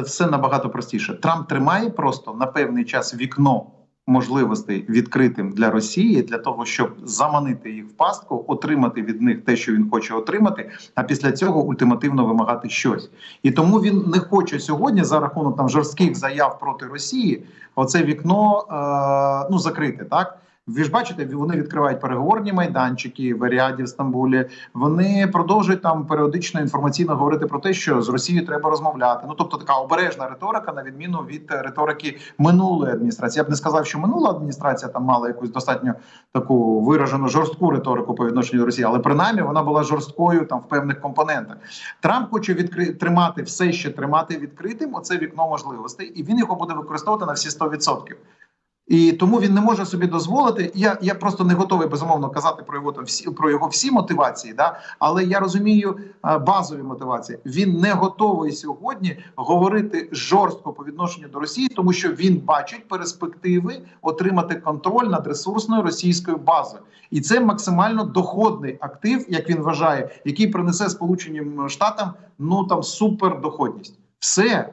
все набагато простіше. Трамп тримає просто на певний час вікно можливостей відкритим для Росії для того, щоб заманити їх в пастку, отримати від них те, що він хоче отримати, а після цього ультимативно вимагати щось. І тому він не хоче сьогодні за рахунок там жорстких заяв проти Росії оце вікно е, ну закрити так. Ви ж бачите, вони відкривають переговорні майданчики в Аріаді в Стамбулі. Вони продовжують там періодично інформаційно говорити про те, що з Росією треба розмовляти. Ну тобто така обережна риторика, на відміну від е, риторики минулої адміністрації. Я б не сказав, що минула адміністрація там мала якусь достатньо таку виражену жорстку риторику по відношенню до Росії, але принаймні вона була жорсткою там в певних компонентах. Трамп хоче відкри... тримати все ще тримати відкритим. Оце вікно можливостей, і він його буде використовувати на всі 100%. І тому він не може собі дозволити. Я я просто не готовий безумовно казати про його там всі про його всі мотивації, да але я розумію а, базові мотивації. Він не готовий сьогодні говорити жорстко по відношенню до Росії, тому що він бачить перспективи отримати контроль над ресурсною російською базою, і це максимально доходний актив, як він вважає, який принесе Сполученим Штатам ну там супердоходність. Все